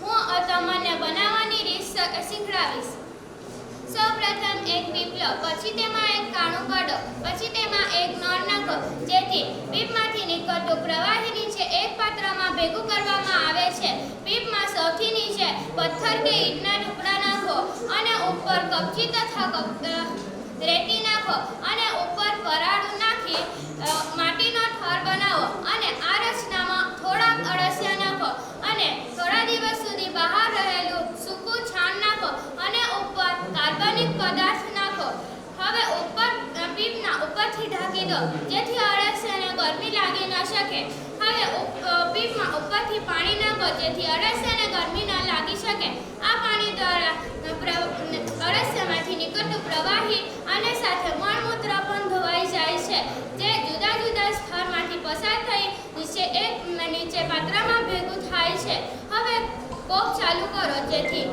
હું તમને બનાવવાની રીત શીખડાવીશ. સૌપ્રથમ એક પીપલો પછી તેમાં એક કાણું કાઢો, પછી તેમાં એક નળ નાખો, જેથી પીપમાંથી નીકળતું પ્રવાહી નીચે એક પાત્રમાં ભેગું કરવામાં આવે છે. પીપમાં સૌથી નીચે પથ્થર કે ઈંટના ટુકડા નાખો અને ઉપર કપચી તથા રેતી નાખો અને ઉપર પરાળું નાખી માટીનો ઠાર બનાવો અને આ રચનામાં થોડાક અળસિયા નાખો અને થોડા દિવસ સુધી બહાર રહેલું સૂકું છાણ નાખો અને ઉપર કાર્બનિક પદાર્થ નાખો. હવે ઉપર પીપના ઉપરથી ઢાંકી દો. જેથી ગરમી લાગી ન શકે. હવે પીપમાં ઉપરથી પાણી નાખો જેથી અળસિયાને ગરમી ન લાગી શકે. આ પાણી દ્વારા અળસિયામાંથી નીકળતું પ્રવાહી અને સાથે મળમૂત્ર પણ ધોવાઈ જાય છે. જે જુદા જુદા સ્થળમાંથી પસાર થઈ નીચે એક નીચે પાત્રમાં ભેગું થાય છે. હવે કોપ ચાલુ કરો જેથી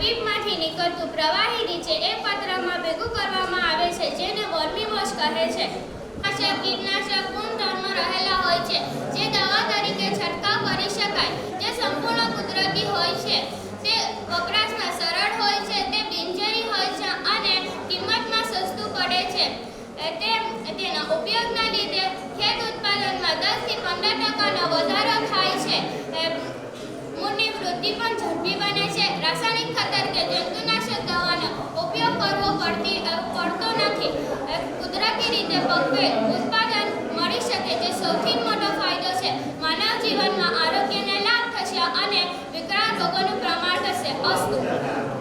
પીપમાંથી નીકળતું પ્રવાહી નીચે એક પાત્રમાં ભેગું કરવામાં આવે છે, જેને વોર્મી વોશ કહે છે કીટનાશક છે, જે દવા તરીકે છંટકાવ કરી શકાય. જે સંપૂર્ણ કુદરતી હોય છે, તે વપરાશમાં સરળ હોય છે, તે બિનજરી હોય છે અને કિંમતમાં સસ્તું પડે છે. તે તેના ઉપયોગના લીધે ખેત ઉત્પાદનમાં દસથી પંદર ટકાનો વધારો થાય છે. મૂળની વૃદ્ધિ પણ ઝડપી બને છે. રાસાયણિક ખતર કે જંતુનાશક દવાનો ઉપયોગ કરવો પડતી પડતો નથી. કુદરતી રીતે પકવેલ ますと。